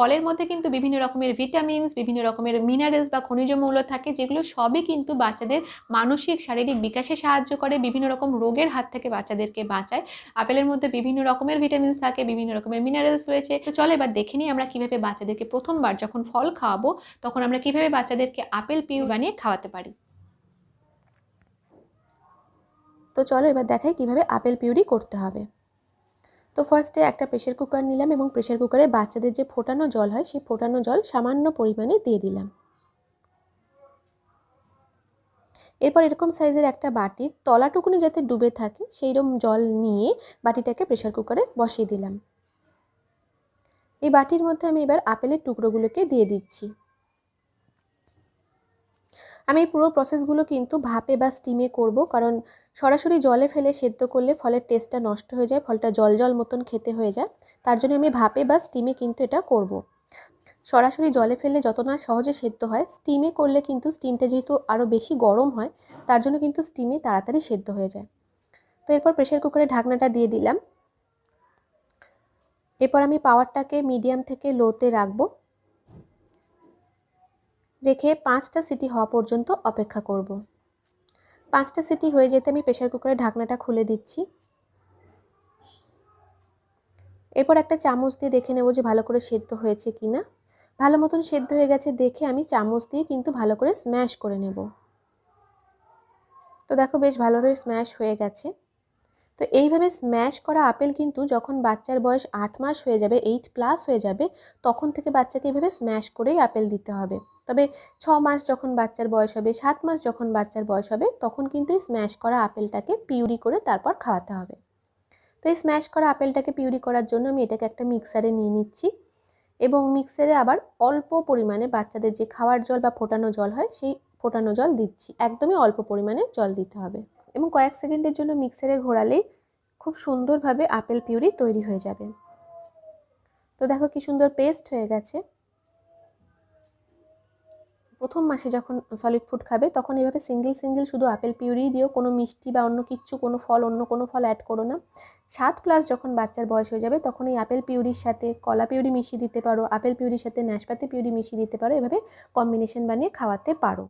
ফলের মধ্যে কিন্তু বিভিন্ন রকমের ভিটামিনস বিভিন্ন রকমের মিনারেলস বা খনিজ মৌল থাকে, যেগুলো সবই কিন্তু বাচ্চাদের মানসিক, শারীরিক বিকাশে সাহায্য করে, বিভিন্ন রকম রোগের হাত থেকে বাচ্চাদেরকে বাঁচায়। আপেলের মধ্যে বিভিন্ন রকমের ভিটামিনস থাকে, বিভিন্ন রকমের মিনারেলস রয়েছে। তো চলো এবার দেখে নিই আমরা কীভাবে বাচ্চাদেরকে প্রথমবার যখন ফল খাওয়াবো, তখন আমরা কীভাবে বাচ্চাদেরকে আপেল পিউ বানিয়ে খাওয়াতে পারি। তো চলো এবার দেখাই কীভাবে আপেল পিউরি করতে হবে। তো ফার্স্টে একটা প্রেশার কুকার নিলাম এবং প্রেশার কুকারে বাচ্চাদের যে ফোটানো জল হয়, সেই ফোটানো জল সামান্য পরিমাণে দিয়ে দিলাম। এরপর এরকম সাইজের একটা বাটির তলাটুকুনি যাতে ডুবে থাকে সেই রকম জল নিয়ে বাটিটাকে প্রেশার কুকারে বসিয়ে দিলাম। এই বাটির মধ্যে আমি এবার আপেলের টুকরোগুলোকে দিয়ে দিচ্ছি। আমি পুরো প্রসেসগুলো কিন্তু ভাপে বা স্টিমে করব, কারণ সরাসরি জলে ফেলে সেদ্ধ করলে ফলের টেস্টটা নষ্ট হয়ে যায়, ফলটা জল জল মতন খেতে হয়ে যায়, তার জন্য আমি ভাপে বা স্টিমে কিন্তু এটা করব। সরাসরি জলে ফেললে যত না সহজে সেদ্ধ হয় স্টিমে করলে কিন্তু স্টিমটা যেহেতু আরও বেশি গরম হয়, তার জন্য কিন্তু স্টিমে তাড়াতাড়ি সেদ্ধ হয়ে যায়। তো এরপর প্রেশার কুকারে ঢাকনাটা দিয়ে দিলাম। এরপর আমি পাওয়ারটাকে মিডিয়াম থেকে লোতে রাখব। রেখে পাঁচটা সিটি হওয়া পর্যন্ত অপেক্ষা করব। পাঁচটা সিটি হয়ে যেতে আমি প্রেশার কুকারের ঢাকনাটা খুলে দিচ্ছি। এরপর একটা চামচ দিয়ে দেখে নেব যে ভালো করে সেদ্ধ হয়েছে কি না ভালো মতন সেদ্ধ হয়ে গেছে দেখে আমি চামচ দিয়ে কিন্তু ভালো করে স্ম্যাশ করে নেব। তো দেখো বেশ ভালোভাবে স্ম্যাশ হয়ে গেছে। তো এইভাবে স্ম্যাশ করা আপেল কিন্তু যখন বাচ্চার বয়স আট মাস হয়ে যাবে এইট প্লাস হয়ে যাবে, তখন থেকে বাচ্চাকে এইভাবে স্ম্যাশ করেই আপেল দিতে হবে। তবে ছ মাস যখন বাচ্চার বয়স হবে, সাত মাস যখন বাচ্চার বয়স হবে, তখন কিন্তু এই স্ম্যাশ করা আপেলটাকে পিউরি করে তারপর খাওয়াতে হবে। তো এই স্ম্যাশ করা আপেলটাকে পিউরি করার জন্য আমি এটাকে একটা মিক্সারে নিয়ে নিচ্ছি এবং মিক্সারে আবার অল্প পরিমাণে বাচ্চাদের যে খাওয়ার জল বা ফোটানো জল হয়, সেই ফোটানো জল দিচ্ছি। একদমই অল্প পরিমাণে জল দিতে হবে। এবং কয়েক সেকেন্ডের জন্য মিক্সারে ঘোরালেই খুব সুন্দরভাবে আপেল পিউরি তৈরি হয়ে যাবে। তো দেখো কি সুন্দর পেস্ট হয়ে গেছে। প্রথম মাসে যখন সলিড ফুড খাবে, তখন এভাবে সিঙ্গেল সিঙ্গেল শুধু আপেল পিউরি দিও, কোনো মিষ্টি বা অন্য কিচ্ছু, কোনো ফল, অন্য কোনো ফল অ্যাড করো না। সাত প্লাস যখন বাচ্চার বয়স হয়ে যাবে, তখন এই আপেল পিউরির সাথে কলা পিউরি মিশিয়ে দিতে পারো, আপেল পিউরির সাথে ন্যাশপাতি পিউরি মিশিয়ে দিতে পারো, এভাবে কম্বিনেশন বানিয়ে খাওয়াতে পারো।